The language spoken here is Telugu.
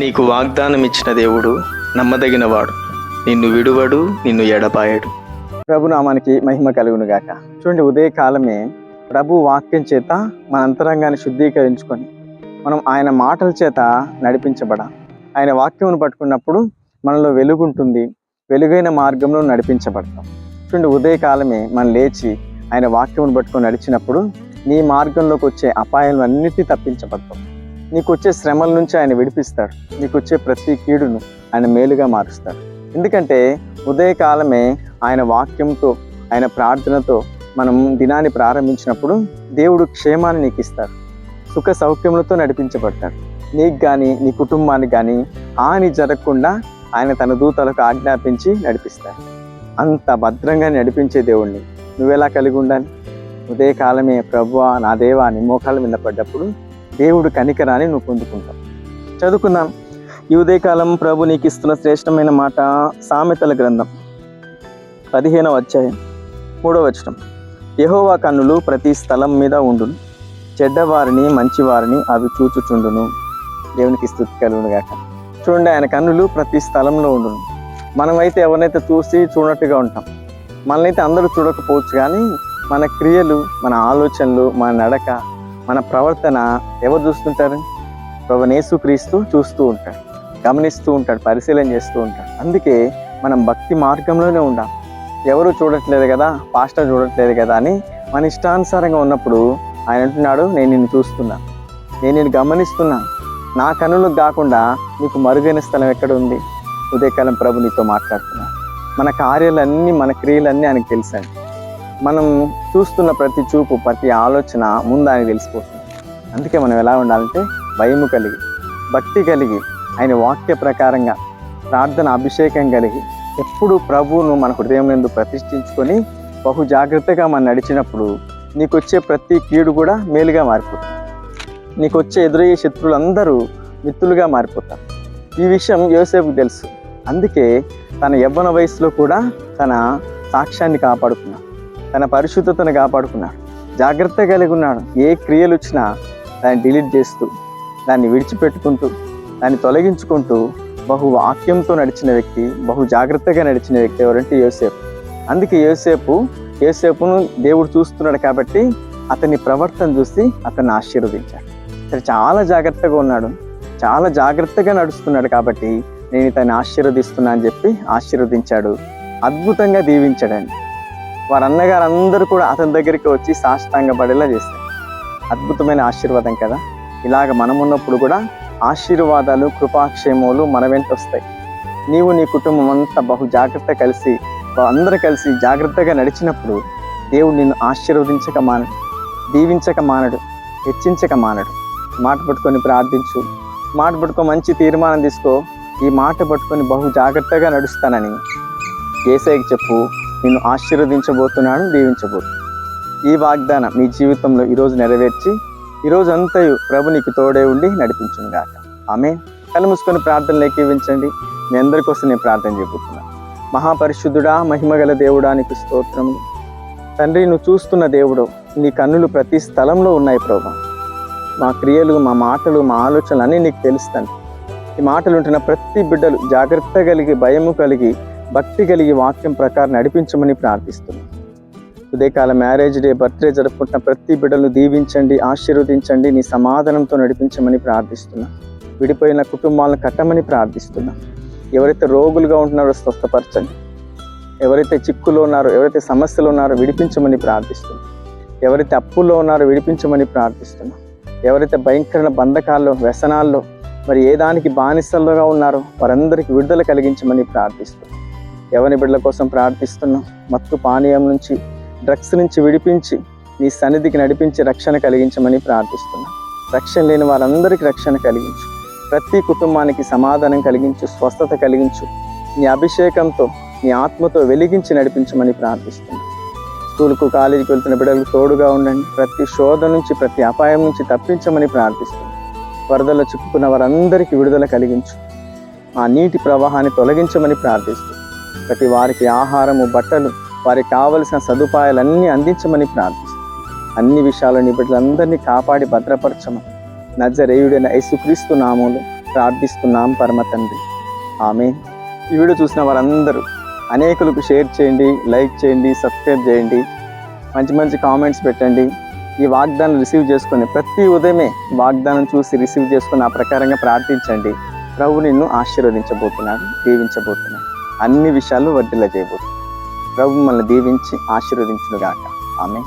నీకు వాగ్దానం ఇచ్చిన దేవుడు నమ్మదగినవాడు. నిన్ను విడువడు నిన్ను ఎడపాయడు ప్రభునామానికి మహిమ కలుగును గాక చూడండి ఉదయకాలమే ప్రభు వాక్యం చేత మన అంతరంగాన్ని శుద్ధీకరించుకొని మనం ఆయన మాటల చేత నడిపించబడ. ఆయన వాక్యమును పట్టుకున్నప్పుడు మనలో వెలుగుంటుంది. వెలుగైన మార్గంలో నడిపించబడతాం. చూడండి ఉదయకాలమే మనం లేచి ఆయన వాక్యమును పట్టుకొని నడిచినప్పుడు నీ మార్గంలోకి వచ్చే అపాయాలను అన్నిటినీ తప్పించబడతాం. నీకు వచ్చే శ్రమల నుంచి ఆయన విడిపిస్తాడు. నీకు వచ్చే ప్రతి కీడును ఆయన మేలుగా మారుస్తాడు. ఎందుకంటే ఉదయకాలమే ఆయన వాక్యంతో ఆయన ప్రార్థనతో మనం దినాన్ని ప్రారంభించినప్పుడు దేవుడు క్షేమాన్ని నీకు ఇస్తాడు సుఖ సౌఖ్యములతో నడిపించబడతాడు. నీకు కానీ నీ కుటుంబానికి కానీ హాని జరగకుండా ఆయన తన దూతలకు ఆజ్ఞాపించి నడిపిస్తాడు. అంత భద్రంగా నడిపించే దేవుణ్ణి నువ్వెలా కలిగి ఉండాలి? ఉదయకాలమే ప్రభు నా దేవా నీ మోకాల మీద పడ్డప్పుడు దేవుడు కనికరాన్ని నువ్వు పొందుకుంటావు. చదువుకుందాం. ఈ ఉదయకాలం ప్రభు నీకు ఇస్తున్న శ్రేష్టమైన మాట సామెతల గ్రంథం. పదిహేనవ అధ్యాయం మూడవ వచనం. యహోవా కన్నులు ప్రతి స్థలం మీద ఉండును. చెడ్డవారిని మంచివారిని అవి చూచుచుండును. దేవునికి స్థుతి కలుగును గాక. చూడండి ఆయన కన్నులు ప్రతి స్థలంలో ఉండును. మనమైతే ఎవరినైతే చూసి చూడనట్టుగా ఉంటాం. మనల్నైతే అందరూ చూడకపోవచ్చు కానీ మన క్రియలు మన ఆలోచనలు మన నడక మన ప్రవర్తన ఎవరు చూస్తుంటారు? ప్రభనేసు క్రీస్తు చూస్తూ ఉంటాడు గమనిస్తూ ఉంటాడు పరిశీలన చేస్తూ ఉంటాడు. అందుకే మనం భక్తి మార్గంలోనే ఉండాలి. ఎవరు చూడట్లేదు కదా పాస్టర్ చూడట్లేదు కదా అని మన ఇష్టానుసారంగా ఉన్నప్పుడు ఆయన అంటున్నాడు నేను నిన్ను చూస్తున్నా. నేను నిన్ను గమనిస్తున్నా. నా కనులకు కాకుండా నీకు మరుగైన స్థలం ఎక్కడ ఉంది? ఉదయకాలం ప్రభు నీతో మాట్లాడుతున్నా మన కార్యాలన్నీ మన క్రియలన్నీ ఆయనకు తెలుసండి. మనం చూస్తున్న ప్రతి చూపు ప్రతి ఆలోచన ముందు ఆయనకు తెలిసిపోతుంది. అందుకే మనం ఎలా ఉండాలంటే భయము కలిగి భక్తి కలిగి ఆయన వాక్య ప్రకారంగా ప్రార్థన అభిషేకం కలిగి ఎప్పుడు ప్రభువును మన హృదయం ఎందు ప్రతిష్ఠించుకొని బహు జాగ్రత్తగా మనం నడిచినప్పుడు నీకు వచ్చే ప్రతి కీడు కూడా మేలుగా మారిపోతుంది. నీకు వచ్చే ఎదురయ్యే శత్రువులందరూ మిత్రులుగా మారిపోతారు. ఈ విషయం యోసేపుకు తెలుసు. అందుకే తన యవ్వన వయసులో కూడా తన సాక్ష్యాన్ని కాపాడుకున్నాడు. తన పరిశుద్ధతను కాపాడుకున్నాడు. జాగ్రత్త కలిగి ఉన్నాడు. ఏ క్రియలు వచ్చినా దాన్ని డిలీట్ చేస్తూ దాన్ని విడిచిపెట్టుకుంటూ దాన్ని తొలగించుకుంటూ బహు వాక్యంతో నడిచిన వ్యక్తి బహు జాగ్రత్తగా నడిచిన వ్యక్తి ఎవరంటే యోసేపు. అందుకే యోసేపు యోసేపును దేవుడు చూస్తున్నాడు కాబట్టి అతని ప్రవర్తన చూసి అతన్ని ఆశీర్వదించాడు. అతను చాలా జాగ్రత్తగా ఉన్నాడు. చాలా జాగ్రత్తగా నడుస్తున్నాడు కాబట్టి నేను ఇతన్ని ఆశీర్వదిస్తున్నా అని చెప్పి ఆశీర్వదించాడు. అద్భుతంగా దీవించాడండి. వారి అన్నగారు అందరూ కూడా అతని దగ్గరికి వచ్చి సాష్టాంగ పడేలా చేశారు అద్భుతమైన ఆశీర్వాదం కదా? ఇలాగ మనం ఉన్నప్పుడు కూడా ఆశీర్వాదాలు కృపాక్షేమాలు మన వెంట వస్తాయి. నీవు నీ కుటుంబం అంతా బహు జాగ్రత్త కలిసి అందరూ కలిసి జాగ్రత్తగా నడిచినప్పుడు దేవుడు నిన్ను ఆశీర్వదించక మానడు దీవించక మానడు హెచ్చించక మానడు. మాట పట్టుకొని ప్రార్థించు. మాట పట్టుకో మంచి తీర్మానం తీసుకో. ఈ మాట పట్టుకొని బహు జాగ్రత్తగా నడుస్తానని ఏసైకి చెప్పు. నిన్ను ఆశీర్వదించబోతున్నాను దీవించబోతు ఈ వాగ్దానం నీ జీవితంలో ఈరోజు నెరవేర్చి ఈరోజు అంతయు ప్రభు నీకు తోడే ఉండి నడిపించునుగాక ఆమె కళ్ళు మూసుకొని ప్రార్థనలు ఏకీవించండి. మీ అందరి కోసం నేను ప్రార్థన చేయబోతున్నాను మహాపరిశుద్ధుడా మహిమగల దేవుడానికి స్తోత్రము తండ్రి నువ్వు చూస్తున్న దేవుడు నీ కన్నులు ప్రతి స్థలంలో ఉన్నాయి ప్రభు. మా క్రియలు మా మాటలు మా ఆలోచనలు అన్నీ నీకు తెలుస్తాను. ఈ మాటలు ఉంటున్న ప్రతి బిడ్డలు జాగ్రత్త కలిగి భయము కలిగి భక్తి కలిగి వాక్యం ప్రకారం నడిపించమని ప్రార్థిస్తున్నాను ఉదయకాల మ్యారేజ్ డే బర్త్డే జరుపుకుంటున్న ప్రతి బిడ్డలు దీవించండి ఆశీర్వదించండి నీ సమాధానంతో నడిపించమని ప్రార్థిస్తున్నా. విడిపోయిన కుటుంబాలను కట్టమని ప్రార్థిస్తున్నా. ఎవరైతే రోగులుగా ఉంటున్నారో స్వస్థపరచండి. ఎవరైతే చిక్కులో ఉన్నారో ఎవరైతే సమస్యలు ఉన్నారో విడిపించమని ప్రార్థిస్తున్నా. ఎవరైతే అప్పుల్లో ఉన్నారో విడిపించమని ప్రార్థిస్తున్నా. ఎవరైతే భయంకరమైన బంధకాల్లో వ్యసనాల్లో మరి ఏ దానికి బానిసలుగా ఉన్నారో వారందరికీ విడుదల కలిగించమని ప్రార్థిస్తున్నాం. ఎవరి బిడ్డల కోసం ప్రార్థిస్తున్నాం. మత్తు పానీయం నుంచి డ్రగ్స్ నుంచి విడిపించి నీ సన్నిధికి నడిపించి రక్షణ కలిగించమని ప్రార్థిస్తున్నాం. రక్షణ లేని వారందరికీ రక్షణ కలిగించు. ప్రతి కుటుంబానికి సమాధానం కలిగించు స్వస్థత కలిగించు. నీ అభిషేకంతో నీ ఆత్మతో వెలిగించి నడిపించమని ప్రార్థిస్తున్నాం. స్కూల్కు కాలేజీకి వెళ్తున్న బిడ్డలకు తోడుగా ఉండండి. ప్రతి శోధ నుంచి ప్రతి అపాయం నుంచి తప్పించమని ప్రార్థిస్తున్నాం. వరదల్లో చిక్కుకున్న వారందరికీ విడుదల కలిగించు. ఆ నీటి ప్రవాహాన్ని తొలగించమని ప్రార్థిస్తున్నాం. ప్రతి వారికి ఆహారము బట్టలు వారికి కావలసిన సదుపాయాలన్నీ అందించమని ప్రార్థిస్తాం అన్ని విషయాలు నీ బిడ్డలందరినీ కాపాడి భద్రపరచమని నజరేయుడైన యేసుక్రీస్తు నామంలో ప్రార్థిస్తున్నాం పరమ తండ్రి. ఆమె ఈ వీడియో చూసిన వారందరూ అనేకులకు షేర్ చేయండి లైక్ చేయండి సబ్స్క్రైబ్ చేయండి. మంచి మంచి కామెంట్స్ పెట్టండి. ఈ వాగ్దానం రిసీవ్ చేసుకొని ప్రతి ఉదయమే వాగ్దానం చూసి రిసీవ్ చేసుకొని ఆ ప్రకారంగా ప్రార్థించండి. ప్రభు నిన్ను ఆశీర్వదించబోతున్నాడు దీవించబోతున్నాడు. అన్ని విషయాలు వర్ధిల్ల చేయబోతుంది ప్రభు మనల్ని దీవించి ఆశీర్వదించునుగాక. ఆమె